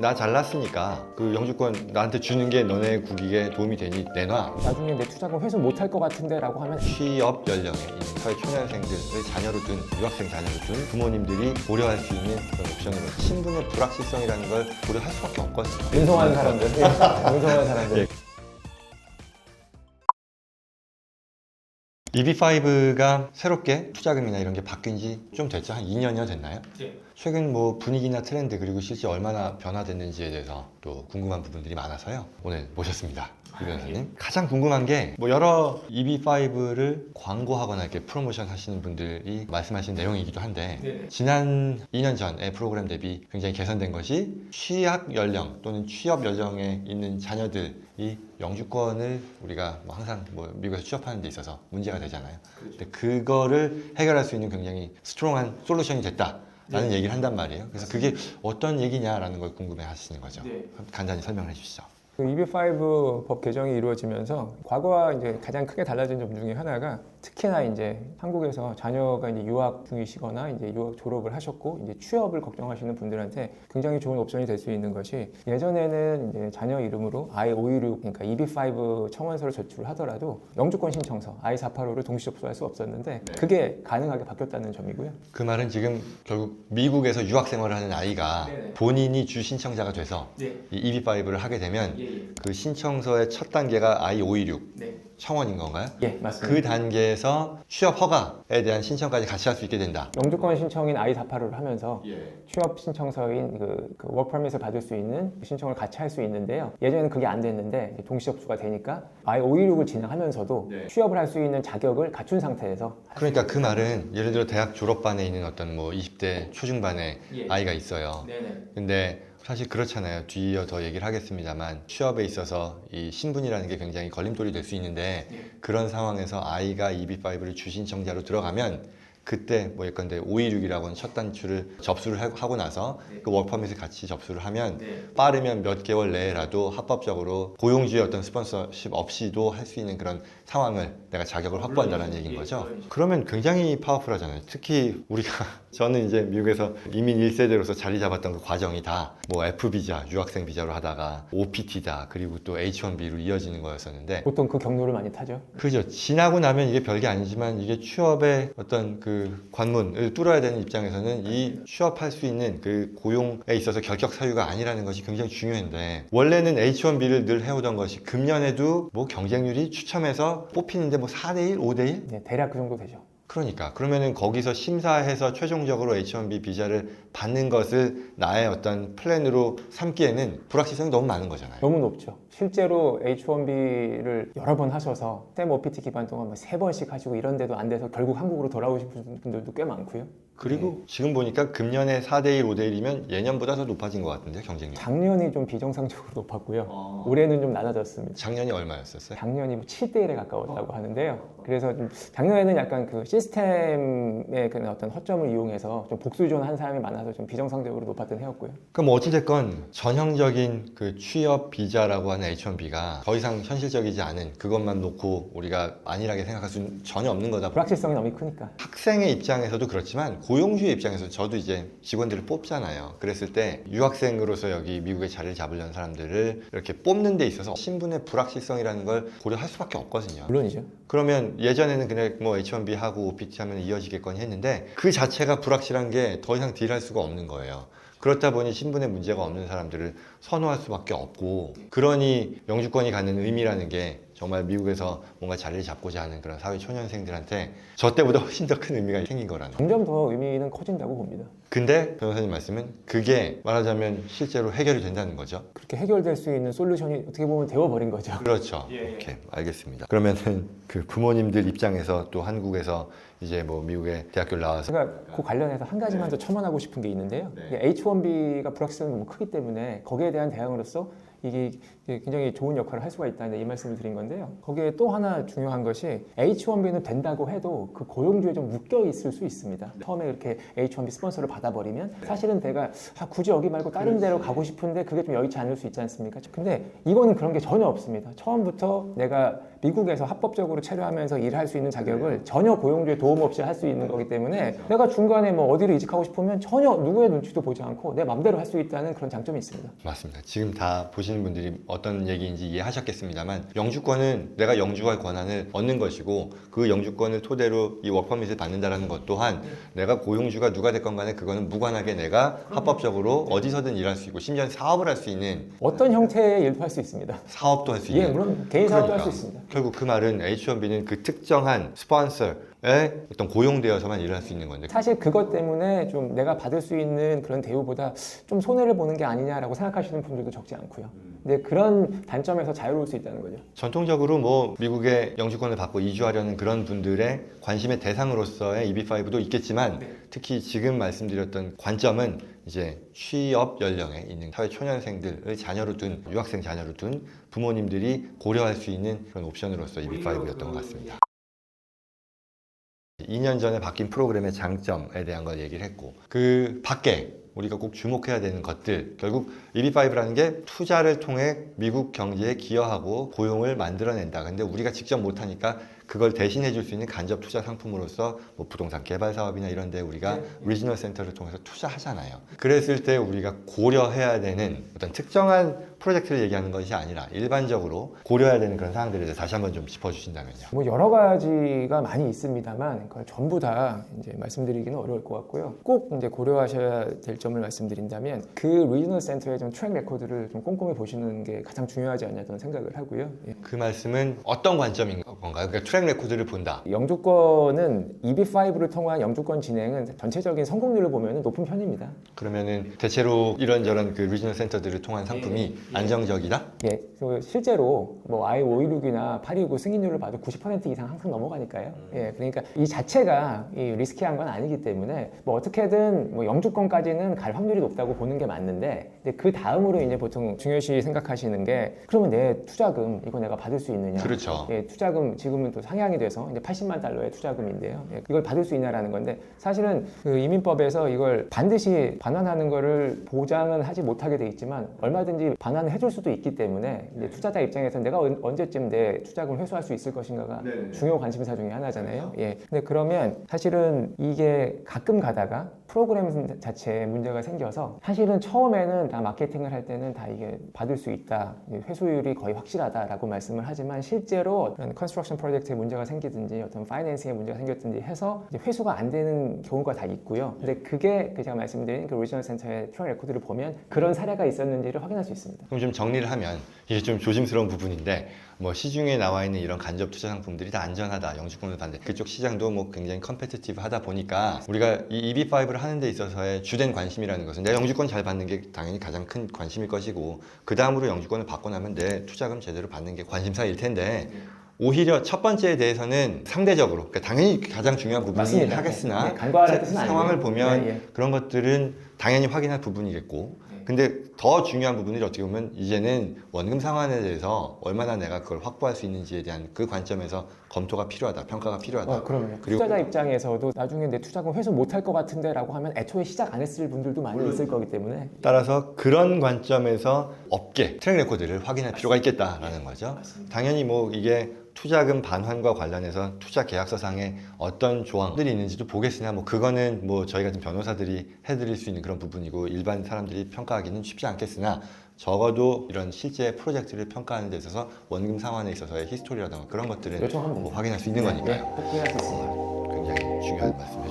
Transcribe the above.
나 잘났으니까 그 영주권 나한테 주는 게 너네 국익에 도움이 되니 내놔. 나중에 내 투자금 회수 못 할 것 같은데 라고 하면 취업 연령에 있는 사회 초년생들을 자녀로 둔 유학생 자녀로 둔 부모님들이 고려할 수 있는 그런 옵션으로 신분의 불확실성이라는 걸 고려할 수밖에 없거든요. 운송하는 사람들, 예. 운송하는 사람들. 예. EB5가 새롭게 투자금이나 이런 게 바뀐 지 좀 됐죠? 한 2년여 됐나요? 네. 최근 뭐 분위기나 트렌드 그리고 실제 얼마나 변화됐는지에 대해서 또 궁금한 부분들이 많아서요. 오늘 모셨습니다. 이 변호사님. 가장 궁금한 게 뭐 여러 EB5를 광고하거나 이렇게 프로모션 하시는 분들이 말씀하신 내용이기도 한데 네네. 지난 2년 전의 프로그램 대비 굉장히 개선된 것이 취약 연령 또는 취업 연령에 있는 자녀들이 영주권을 우리가 뭐 항상 뭐 미국에서 취업하는 데 있어서 문제가 되잖아요. 근데 그거를 해결할 수 있는 굉장히 스트롱한 솔루션이 됐다 라는 얘기를 한단 말이에요. 그래서 그게 어떤 얘기냐라는 걸 궁금해 하시는 거죠. 네. 간단히 설명해 주시죠. 그 EB5 법 개정이 이루어지면서 과거와 이제 가장 크게 달라진 점 중에 하나가 특히나 이제 한국에서 자녀가 이제 유학 중이시거나 이제 유학 졸업을 하셨고 이제 취업을 걱정하시는 분들한테 굉장히 좋은 옵션이 될 수 있는 것이 예전에는 이제 자녀 이름으로 I516 그러니까 EB5 청원서를 제출을 하더라도 영주권 신청서 I485를 동시 접수할 수 없었는데 그게 가능하게 바뀌었다는 점이고요. 그 말은 지금 결국 미국에서 유학 생활을 하는 아이가 네네. 본인이 주 신청자가 돼서 네. 이 EB5를 하게 되면 예, 그 신청서의 첫 단계가 I516 네. 청원인 건가요? 예, 맞습니다. 그 단계에서 취업 허가에 대한 신청까지 같이 할 수 있게 된다. 영주권 신청인 I485를 하면서 예. 취업 신청서인 그, 그 워크퍼밋을 받을 수 있는 신청을 같이 할 수 있는데요. 예전에는 그게 안 됐는데 이제 동시 접수가 되니까 I516을 진행하면서도 네. 취업을 할 수 있는 자격을 갖춘 상태에서 그러니까 그 말은 예를 들어 대학 졸업반에 있는 어떤 뭐 20대 초중반의 예. 아이가 있어요. 네네. 근데 사실 그렇잖아요. 뒤이어 더 얘기를 하겠습니다만 취업에 있어서 이 신분이라는 게 굉장히 걸림돌이 될 수 있는데 예. 그런 상황에서 아이가 EB5를 주신청자로 들어가면 그때 뭐 예컨대 526이라고 하는 첫 단추를 접수를 하- 하고 나서 네. 그 워크퍼밋을 같이 접수를 하면 네. 빠르면 몇 개월 내에라도 합법적으로 고용주의 어떤 스폰서십 없이도 할 수 있는 그런 상황을 내가 자격을 확보한다는. 얘기인 예, 거죠. 그러면 굉장히 파워풀하잖아요. 특히 우리가 저는 이제 미국에서 이민 1세대로서 자리 잡았던 그 과정이 다 뭐 F 비자, 유학생 비자로 하다가 OPT다 그리고 또 H1B로 이어지는 거였었는데 보통 그 경로를 많이 타죠. 그죠. 지나고 나면 이게 별게 아니지만 이게 취업의 어떤 그 관문을 뚫어야 되는 입장에서는 이 취업할 수 있는 그 고용에 있어서 결격 사유가 아니라는 것이 굉장히 중요한데 원래는 H1B를 늘 해오던 것이 금년에도 뭐 경쟁률이 추첨해서 뽑히는데 뭐 4대1, 5대1? 네, 대략 그 정도 되죠. 그러니까 그러면은 거기서 심사해서 최종적으로 H1B 비자를 받는 것을 나의 어떤 플랜으로 삼기에는 불확실성이 너무 많은 거잖아요. 너무 높죠. 실제로 H1B를 여러 번 하셔서 STEM OPT 기반 동안 세 번씩 하시고 이런 데도 안 돼서 결국 한국으로 돌아오신 분들도 꽤 많고요. 그리고 지금 보니까 금년에 4대1, 5대1이면 예년보다 더 높아진 것 같은데 경쟁률. 작년이 좀 비정상적으로 높았고요. 어. 올해는 좀 낮아졌습니다. 작년이 얼마였었어요? 작년이 뭐 7대 1에 가까웠다고 하는데요. 그래서 좀 작년에는 약간 그 시스템의 그 어떤 허점을 이용해서 좀 복수 지원한 사람이 많아서 좀 비정상적으로 높았던 해였고요. 그럼 뭐 어찌됐건 전형적인 그 취업 비자라고 하는 H1B가 더 이상 현실적이지 않은 그것만 놓고 우리가 안일하게 생각할 수는 전혀 없는 거다. 불확실성이 너무 크니까. 학생의 입장에서도 그렇지만 고용주의 입장에서 저도 이제 직원들을 뽑잖아요. 그랬을 때 유학생으로서 여기 미국에 자리를 잡으려는 사람들을 이렇게 뽑는 데 있어서 신분의 불확실성이라는 걸 고려할 수밖에 없거든요. 물론이죠. 그러면 예전에는 그냥 뭐 H1B 하고 OPT 하면 이어지겠거니 했는데 그 자체가 불확실한 게 더 이상 딜할 수가 없는 거예요. 그렇다 보니 신분에 문제가 없는 사람들을 선호할 수밖에 없고 그러니 영주권이 갖는 의미라는 게 정말 미국에서 뭔가 자리를 잡고자 하는 그런 사회 초년생들한테 저 때보다 훨씬 더 큰 의미가 생긴 거라는. 점점 더 의미는 커진다고 봅니다. 근데 변호사님 말씀은 그게 말하자면 실제로 해결이 된다는 거죠. 그렇게 해결될 수 있는 솔루션이 어떻게 보면 되어버린 거죠. 그렇죠. 예, 예. 오케이 알겠습니다. 그러면은 그 부모님들 입장에서 또 한국에서 이제 뭐 미국에 대학교를 나와서 제가 그 관련해서 한 가지만 더 첨언하고 싶은 게 있는데요. 네. H1B가 불확실성이 너무 크기 때문에 거기에 대한 대응으로서 이게 굉장히 좋은 역할을 할 수가 있다는 이 말씀을 드린 건데요. 거기에 또 하나 중요한 것이 H1B는 된다고 해도 그 고용주에 좀 묶여 있을 수 있습니다. 처음에 이렇게 H1B 스폰서를 받아버리면 사실은 내가 아, 굳이 여기 말고 다른 데로 가고 싶은데 그게 좀 여의치 않을 수 있지 않습니까? 근데 이거는 그런 게 전혀 없습니다. 처음부터 내가 미국에서 합법적으로 체류하면서 일할 수 있는 자격을 전혀 고용주의 도움 없이 할 수 있는 거기 때문에 내가 중간에 뭐 어디를 이직하고 싶으면 전혀 누구의 눈치도 보지 않고 내 맘대로 할 수 있다는 그런 장점이 있습니다. 맞습니다. 지금 다 보시는 분들이 어떤 얘기인지 이해하셨겠습니다만 영주권은 내가 영주할 권한을 얻는 것이고 그 영주권을 토대로 이 워크퍼밋을 받는다라는 것 또한 내가 고용주가 누가 됐건 간에 그거는 무관하게 내가 합법적으로 어디서든 일할 수 있고 심지어 사업을 할 수 있는 어떤 형태의 일도 할 수 있습니다. 사업도 할수 예, 있는 물론 개인 사업도 할수 그러니까. 있습니다. 결국 그 말은 H1B는 그 특정한 스폰서에 어떤 고용되어서만 일을 할 수 있는 건데 사실 그것 때문에 좀 내가 받을 수 있는 그런 대우보다 좀 손해를 보는 게 아니냐라고 생각하시는 분들도 적지 않고요. 근데 그런 단점에서 자유로울 수 있다는 거죠. 전통적으로 뭐 미국의 영주권을 받고 이주하려는 그런 분들의 관심의 대상으로서의 EB5도 있겠지만 특히 지금 말씀드렸던 관점은 이제 취업 연령에 있는 사회 초년생들을 자녀로 둔 유학생 자녀로 둔 부모님들이 고려할 수 있는 그런 옵션으로서 EB5였던 것 같습니다. 2년 전에 바뀐 프로그램의 장점에 대한 걸 얘기를 했고 그 밖에 우리가 꼭 주목해야 되는 것들 결국 EB5라는 게 투자를 통해 미국 경제에 기여하고 고용을 만들어낸다. 근데 우리가 직접 못하니까 그걸 대신해 줄 수 있는 간접 투자 상품으로서 뭐 부동산 개발 사업이나 이런 데 우리가 리지널 센터를 통해서 투자하잖아요. 그랬을 때 우리가 고려해야 되는 어떤 특정한 프로젝트를 얘기하는 것이 아니라 일반적으로 고려해야 되는 그런 사항들에 대해서 다시 한번 좀 짚어주신다면요. 뭐 여러 가지가 많이 있습니다만 그걸 전부 다 이제 말씀드리기는 어려울 것 같고요. 꼭 이제 고려하셔야 될 점을 말씀드린다면 그 리지널 센터의 좀 트랙 레코드를 좀 꼼꼼히 보시는 게 가장 중요하지 않냐 저는 생각을 하고요. 예. 그 말씀은 어떤 관점인 건가요? 그러니까 트랙 레코드를 본다. 영주권은 EB5를 통한 영주권 진행은 전체적인 성공률을 보면 높은 편입니다. 그러면은 대체로 이런저런 그 리지널 센터들을 통한 상품이 안정적이다? 예, 실제로 뭐 I516이나 829 승인율을 봐도 90% 이상 항상 넘어가니까요. 예, 그러니까 이 자체가 이 리스키한 건 아니기 때문에 뭐 어떻게든 뭐 영주권까지는 갈 확률이 높다고 보는 게 맞는데, 근데 그 다음으로 이제 보통 중요시 생각하시는 게 그러면 내 투자금 이거 내가 받을 수 있느냐? 그렇죠. 예, 투자금 지금은 또 상향이 돼서 이제 80만 달러의 투자금인데요. 예, 이걸 받을 수 있냐라는 건데 사실은 그 이민법에서 이걸 반드시 반환하는 거를 보장은 하지 못하게 돼 있지만 얼마든지 반환을 해줄 수도 있기 때문에 이제 투자자 입장에서 내가 언- 언제쯤 내 투자금을 회수할 수 있을 것인가가 중요 관심사 중에 하나잖아요. 예. 근데 그러면 사실은 이게 가끔 가다가 프로그램 자체에 문제가 생겨서 사실은 처음에는 다 마케팅을 할 때는 다 이게 받을 수 있다. 회수율이 거의 확실하다라고 말씀을 하지만 실제로 컨스트럭션 프로젝트에 문제가 생기든지 어떤 파이낸싱에 문제가 생겼든지 해서 이제 회수가 안 되는 경우가 다 있고요. 근데 그게 그 제가 말씀드린 그 리지널 센터의 트랙 레코드를 보면 그런 사례가 있었는지를 확인할 수 있습니다. 그럼 좀 정리를 하면 이게 좀 조심스러운 부분인데 뭐 시중에 나와 있는 이런 간접 투자 상품들이 다 안전하다 영주권을 받는데 그쪽 시장도 뭐 굉장히 컴페티티브 하다 보니까 우리가 이 EB5를 하는 데 있어서의 주된 관심이라는 것은 내 영주권 잘 받는 게 당연히 가장 큰 관심일 것이고 그 다음으로 영주권을 받고 나면 내 투자금 제대로 받는 게 관심사일 텐데 오히려 첫 번째에 대해서는 상대적으로 그러니까 당연히 가장 중요한 부분이 맞습니다. 하겠으나 네, 간과하는 뜻은 상황을 아니고요. 보면 네, 예. 그런 것들은 당연히 확인할 부분이겠고 근데 더 중요한 부분이 어떻게 보면 이제는 원금 상환에 대해서 얼마나 내가 그걸 확보할 수 있는지에 대한 그 관점에서 검토가 필요하다 평가가 필요하다 어, 그럼요. 그리고- 투자자 입장에서도 나중에 내 투자금 회수 못할 것 같은데라고 하면 애초에 시작 안 했을 분들도 많이 있을 거기 때문에 따라서 그런 관점에서 업계 트랙 레코드를 확인할 필요가 있겠다라는 거죠 당연히 뭐 이게 투자금 반환과 관련해서 투자 계약서상에 어떤 조항들이 있는지도 보겠으나 뭐 그거는 뭐 저희 같은 변호사들이 해드릴 수 있는 그런 부분이고 일반 사람들이 평가하기는 쉽지 않겠으나 적어도 이런 실제 프로젝트를 평가하는 데 있어서 원금 상환에 있어서의 히스토리라든가 그런 것들은 요청하면 뭐 됩니다. 확인할 수 있는 네, 거니까요 꼭 확인할 수 있습니다. 굉장히 중요한 말씀 해주셨습니다